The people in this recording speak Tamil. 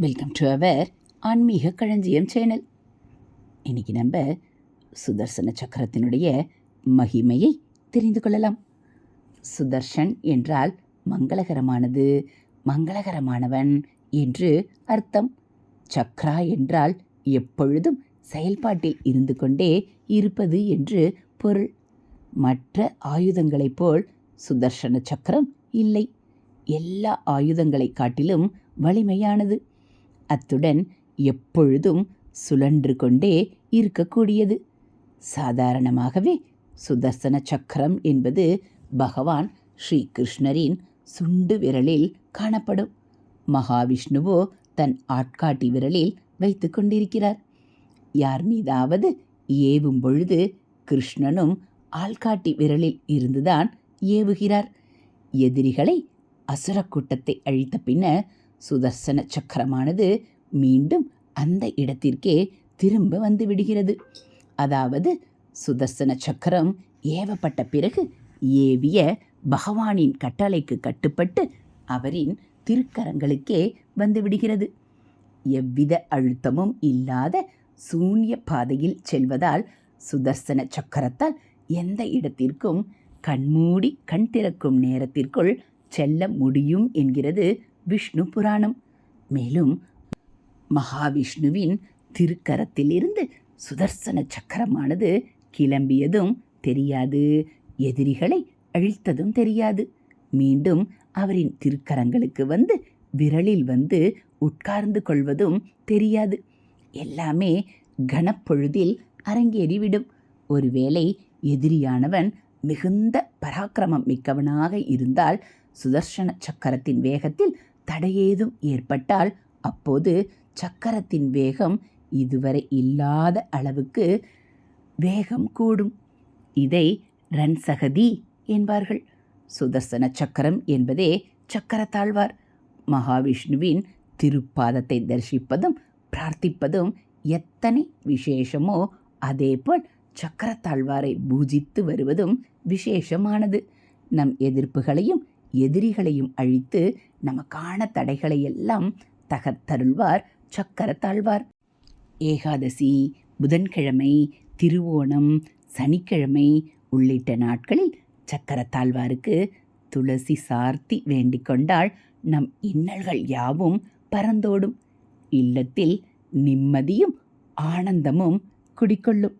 வெல்கம் டு அவர் ஆன்மீக களஞ்சியம் சேனல் இன்னைக்கு நம்ம சுதர்சன சக்கரத்தினுடைய மகிமையை தெரிந்து கொள்ளலாம். சுதர்ஷன் என்றால் மங்களகரமானது மங்களகரமானவன் என்று அர்த்தம். சக்ரா என்றால் எப்பொழுதும் செயல்பாட்டில் இருந்து கொண்டே இருப்பது என்று பொருள். மற்ற ஆயுதங்களைப் போல் சுதர்ஷன சக்கரம் இல்லை. எல்லா ஆயுதங்களை காட்டிலும் வலிமையானது. அத்துடன் எப்பொழுதும் சுழன்று கொண்டே இருக்கக்கூடியது. சாதாரணமாகவே சுதர்சன சக்கரம் என்பது பகவான் ஸ்ரீகிருஷ்ணரின் சுண்டு விரலில் காணப்படும். மகாவிஷ்ணுவோ தன் ஆட்காட்டி விரலில் வைத்து கொண்டிருக்கிறார். யார் மீதாவது ஏவும் பொழுது கிருஷ்ணனும் ஆள்காட்டி விரலில் இருந்துதான் ஏவுகிறார். எதிரிகளை அசுரக்கூட்டத்தை அழித்த பின்னர் சுதர்சன சக்கரமானது மீண்டும் அந்த இடத்திற்கே திரும்ப வந்து விடுகிறது. அதாவது சுதர்சன சக்கரம் ஏவப்பட்ட பிறகு ஏவிய பகவானின் கட்டளைக்கு கட்டுப்பட்டு அவரின் திருக்கரங்களுக்கே வந்து விடுகிறது. எவ்வித அழுத்தமும் இல்லாத சூன்ய பாதையில் செல்வதால் சுதர்சன சக்கரத்தால் எந்த இடத்திற்கும் கண்மூடி கண் திறக்கும் நேரத்திற்குள் செல்ல முடியும் என்கிறது விஷ்ணு புராணம். மேலும் மகாவிஷ்ணுவின் திருக்கரத்திலிருந்து சுதர்சன சக்கரமானது கிளம்பியதும் தெரியாது. எதிரிகளை அழித்ததும் தெரியாது. மீண்டும் அவரின் திருக்கரங்களுக்கு வந்து விரலில் வந்து உட்கார்ந்து கொள்வதும் தெரியாது. எல்லாமே கனப்பொழுதில் அரங்கேறிவிடும். ஒருவேளை எதிரியானவன் மிகுந்த பராக்கிரமம் மிக்கவனாக இருந்தால் சுதர்சன சக்கரத்தின் வேகத்தில் தடையேதும் ஏற்பட்டால் அப்போது சக்கரத்தின் வேகம் இதுவரை இல்லாத அளவுக்கு வேகம் கூடும். இதை ரன்சகதி என்பார்கள். சுதர்சன சக்கரம் என்பதே சக்கரத்தாழ்வார். மகாவிஷ்ணுவின் திருப்பாதத்தை தரிசிப்பதும் பிரார்த்திப்பதும் எத்தனை விசேஷமோ அதேபோல் சக்கரத்தாழ்வாரை பூஜித்து வருவதும் விசேஷமானது. நம் எதிர்ப்புகளையும் எதிரிகளையும் அழித்து நமக்கான தடைகளை எல்லாம் தகர்த்தருள்வார் சக்கரத்தாழ்வார் ஏகாதசி புதன்கிழமை திருவோணம் சனிக்கிழமை உள்ளிட்ட நாட்களில் சக்கரத்தாழ்வாருக்கு துளசி சார்த்தி வேண்டிக் கொண்டால் நம் இன்னல்கள் யாவும் பறந்தோடும். இல்லத்தில் நிம்மதியும் ஆனந்தமும் குடிக்கொள்ளும்.